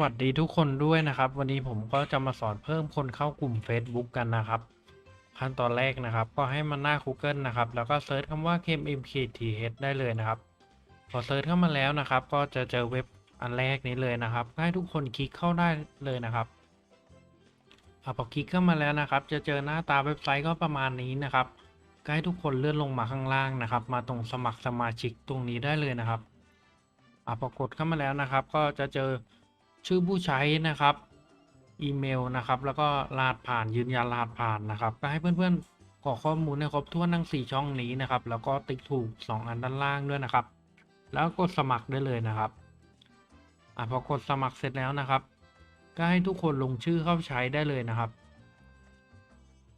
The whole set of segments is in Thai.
วัสดีทุกคนด้วยนะครับ วันนี้ผมก็จะมาสอนเพิ่มคนเข้ากลุ่ม Facebook กันนะครับ ขั้นตอนแรกนะครับ ก็ให้มันหน้า Google นะครับ แล้วก็เซิร์ชคำว่า KMKTH ได้เลยนะครับ พอเซิร์ชเข้ามาแล้วนะครับ ก็จะเจอเว็บอันแรกนี้เลยนะครับให้ทุกคนคลิกเข้าได้เลยนะครับอพอคลิกเข้ามาแล้วนะครับ จะเจอหน้าตาเว็บไซต์ก็ประมาณนี้นะครับก็ให้ทุกคนเลื่อนลงมาข้างล่างนะครับ มาตรงสมัครสมาชิกตรงนี้ได้เลยนะครับอะพอกดเข้ามาแล้วนะครับ ก็จะเจอ ชื่อผู้ใช้นะครับอีเมลนะครับ แล้วก็รหัสผ่านยืนยันรหัสผ่านนะครับ ก็ให้เพื่อนๆกรอกข้อมูลให้ครบถ้วนทั้ง 4 ช่องนี้นะครับ แล้วก็ติ๊กถูก 2 อันด้านล่างด้วยนะครับ แล้วกดสมัครได้เลยนะครับอะพอกดสมัครเสร็จแล้วนะครับ ก็ให้ทุกคนลงชื่อเข้าใช้ได้เลยนะครับ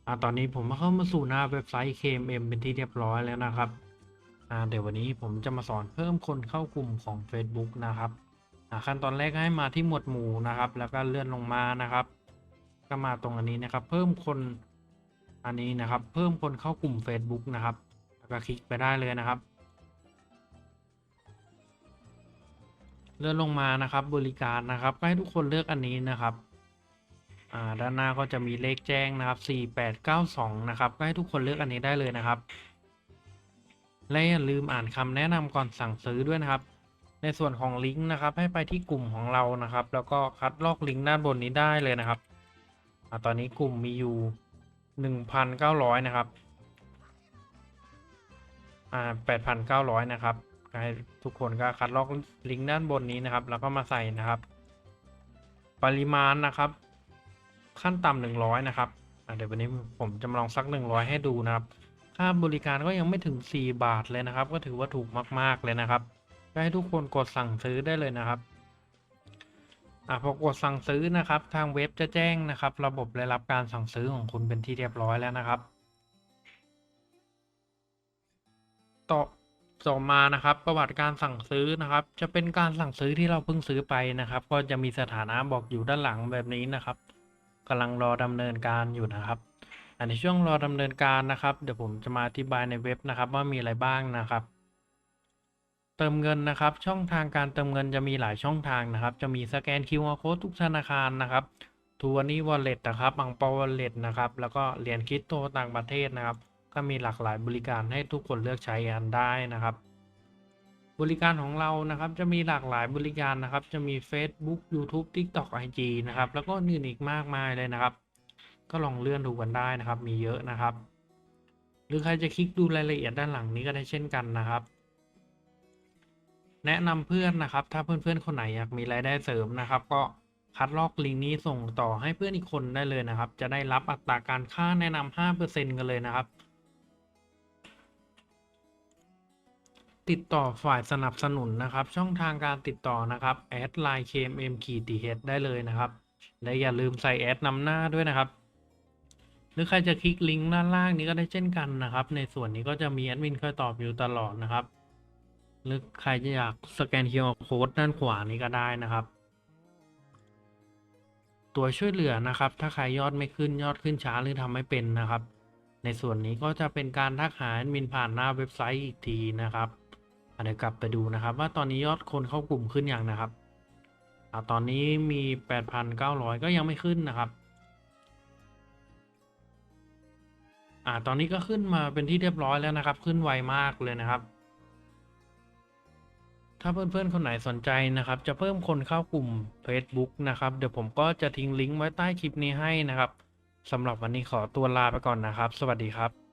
อะตอนนี้ผมเข้ามาสู่หน้าเว็บไซต์ KMM เป็นที่เรียบร้อยแล้วนะครับอ่าเดี๋ยววันนี้ผมจะมาสอนเพิ่มคนเข้ากลุ่มของ Facebook นะครับ ขั้นตอนแรกให้มาที่หมวดหมู่นะครับ แล้วก็เลื่อนลงมานะครับ ก็มาตรงอันนี้นะครับ เพิ่มคนอันนี้นะครับ เพิ่มคนเข้ากลุ่ม Facebook นะครับแล้วก็คลิกไปได้เลยนะครับ เลื่อนลงมานะครับ บริการนะครับก็ให้ทุกคนเลือกอันนี้นะครับอ่าด้านหน้าก็จะมีเลขแจ้งนะครับ 4892 นะครับ ก็ให้ทุกคนเลือกอันนี้ได้เลยนะครับ และอย่าลืมอ่านคำแนะนำก่อนสั่งซื้อด้วยนะครับ ในส่วนของลิงก์นะครับ ให้ไปที่กลุ่มของเรานะครับ แล้วก็คัดลอกลิงก์ด้านบนนี้ได้เลยนะครับอตอนนี้กลุ่มมีอยู่ 1,900 นะครับอ่า8,900 นะครับให้ทุกคนก็คัดลอกลิงก์ด้านบนนี้นะครับ แล้วก็มาใส่นะครับ ปริมาณนะครับ ขั้นต่ำ100 นะครับเดี๋ยววันนี้ผมจะมาลองสัก 100 ให้ดูนะครับ ค่าบริการก็ยังไม่ถึง 4 บาทเลยนะครับ ก็ถือว่าถูกมาก ๆ เลยนะครับ ก็ให้ทุกคนกดสั่งซื้อได้เลยนะครับอะพอกดสั่งซื้อนะครับ ทางเว็บจะแจ้งนะครับ ระบบได้รับการสั่งซื้อของคุณเป็นที่เรียบร้อยแล้วนะครับ ต่อต่อมานะครับ ประวัติการสั่งซื้อนะครับ จะเป็นการสั่งซื้อที่เราเพิ่งซื้อไปนะครับ ก็จะมีสถานะบอกอยู่ด้านหลังแบบนี้นะครับกำลังรอดำเนินการอยู่นะครับในช่วงรอดำเนินการนะครับ เดี๋ยวผมจะมาอธิบายในเว็บนะครับ ว่ามีอะไรบ้างนะครับ เติมเงินนะครับ ช่องทางการเติมเงินจะมีหลายช่องทางนะครับ จะมีสแกน QR Code ทุกธนาคารนะครับทูวานี่วอลเล็ตนะครับอังเปาวอลเล็ตนะครับ แล้วก็เหรียญคริปโตต่างประเทศนะครับ ก็มีหลากหลายบริการให้ทุกคนเลือกใช้กันได้นะครับ บริการของเรานะครับจะมีหลากหลายบริการนะครับ จะมี Facebook YouTube TikTok IG นะครับ แล้วก็อื่นอีกมากมายเลยนะครับ ก็ลองเลื่อนดูกันได้นะครับ มีเยอะนะครับ หรือใครจะคลิกดูรายละเอียดด้านหลังนี้ก็ได้เช่นกันนะครับ แนะนำเพื่อนนะครับ ถ้าเพื่อนๆคนไหนอยากมีรายได้เสริมนะครับ ก็คัดลอกลิงก์นี้ส่งต่อให้เพื่อนอีกคนได้เลยนะครับ จะได้รับอัตราการค่าแนะนำ5%กันเลยนะครับ ติดต่อฝ่ายสนับสนุนนะครับ ช่องทางการติดต่อนะครับแอดไลน์ KMM ขีด TH ได้เลยนะครับ และอย่าลืมใส่แอดนำหน้าด้วยนะครับ หรือใครจะคลิกลิงก์ด้านล่างนี้ก็ได้เช่นกันนะครับ ในส่วนนี้ก็จะมีแอดมินคอยตอบอยู่ตลอดนะครับ หรือใครจะอยากสแกน QR Code ด้านขวานี้ก็ได้นะครับ ตัวช่วยเหลือนะครับ ถ้าใครยอดไม่ขึ้นยอดขึ้นช้าหรือทำไม่เป็นนะครับ ในส่วนนี้ก็จะเป็นการทักหาแอดมินผ่านหน้าเว็บไซต์อีกทีนะครับเดี๋ยวกลับไปดูนะครับ ว่าตอนนี้ยอดคนเข้ากลุ่มขึ้นอย่างนะครับอะตอนนี้มี 8,900 ก็ยังไม่ขึ้นนะครับอ่าตอนนี้ก็ขึ้นมาเป็นที่เรียบร้อยแล้วนะครับ ขึ้นไวมากเลยนะครับ ถ้าเพื่อนๆ คนไหนสนใจนะครับ จะเพิ่มคนเข้ากลุ่ม Facebook นะครับ เดี๋ยวผมก็จะทิ้งลิงก์ไว้ใต้คลิปนี้ให้นะครับสำหรับวันนี้ขอตัวลาไปก่อนนะครับ สวัสดีครับ